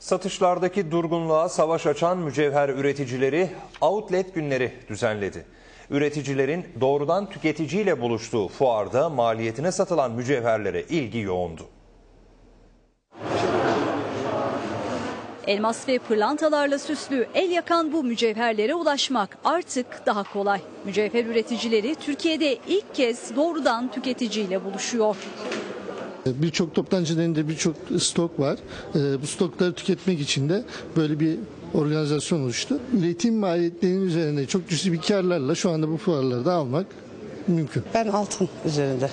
Satışlardaki durgunluğa savaş açan mücevher üreticileri outlet günleri düzenledi. Üreticilerin doğrudan tüketiciyle buluştuğu fuarda maliyetine satılan mücevherlere ilgi yoğundu. Elmas ve pırlantalarla süslü el yakan bu mücevherlere ulaşmak artık daha kolay. Mücevher üreticileri Türkiye'de ilk kez doğrudan tüketiciyle buluşuyor. Birçok toptancının elinde birçok stok var. Ee, Bu stokları tüketmek için de böyle bir organizasyon oluştu. Üretim maliyetlerinin üzerine çok cüzi bir karlarla şu anda bu fuarlarda almak mümkün. Ben altın üzerinde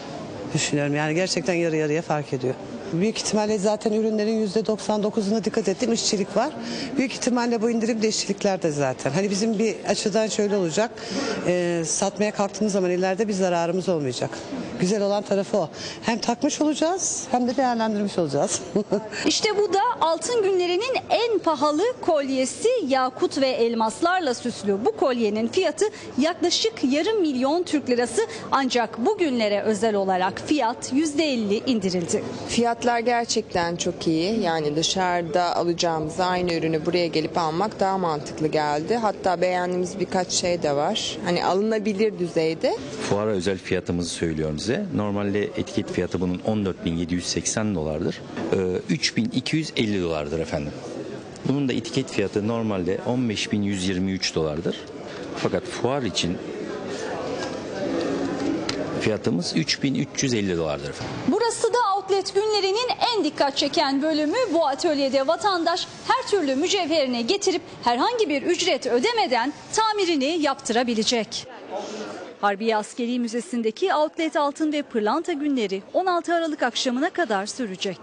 düşünüyorum. Yani gerçekten yarı yarıya fark ediyor. Büyük ihtimalle zaten ürünlerin %99'una dikkat ettiğim işçilik var. Büyük ihtimalle bu indirim de işçiliklerde zaten. Hani bizim bir açıdan şöyle olacak. e, satmaya kalktığımız zaman ileride bir zararımız olmayacak. Güzel olan tarafı o. Hem takmış olacağız hem de değerlendirmiş olacağız. İşte bu da altın günlerinin en pahalı kolyesi yakut ve elmaslarla süslü. Bu kolyenin fiyatı yaklaşık yarım milyon Türk lirası ancak bugünlere özel olarak fiyat %50 indirildi. Fiyatlar gerçekten çok iyi. Yani dışarıda alacağımız aynı ürünü buraya gelip almak daha mantıklı geldi. Hatta beğendiğimiz birkaç şey de var. Hani alınabilir düzeyde. Fuara özel fiyatımızı söylüyorum size. Normalde etiket fiyatı bunun 14.780 dolardır. Ee, 3.250 dolardır efendim. Bunun da etiket fiyatı normalde 15.123 dolardır. Fakat fuar için fiyatımız 3.350 dolardır efendim. Burası da outlet günlerinin en dikkat çeken bölümü. Bu atölyede vatandaş her türlü mücevherini getirip herhangi bir ücret ödemeden tamirini yaptırabilecek. Harbiye Askeri Müzesi'ndeki outlet altın ve pırlanta günleri 16 Aralık akşamına kadar sürecek.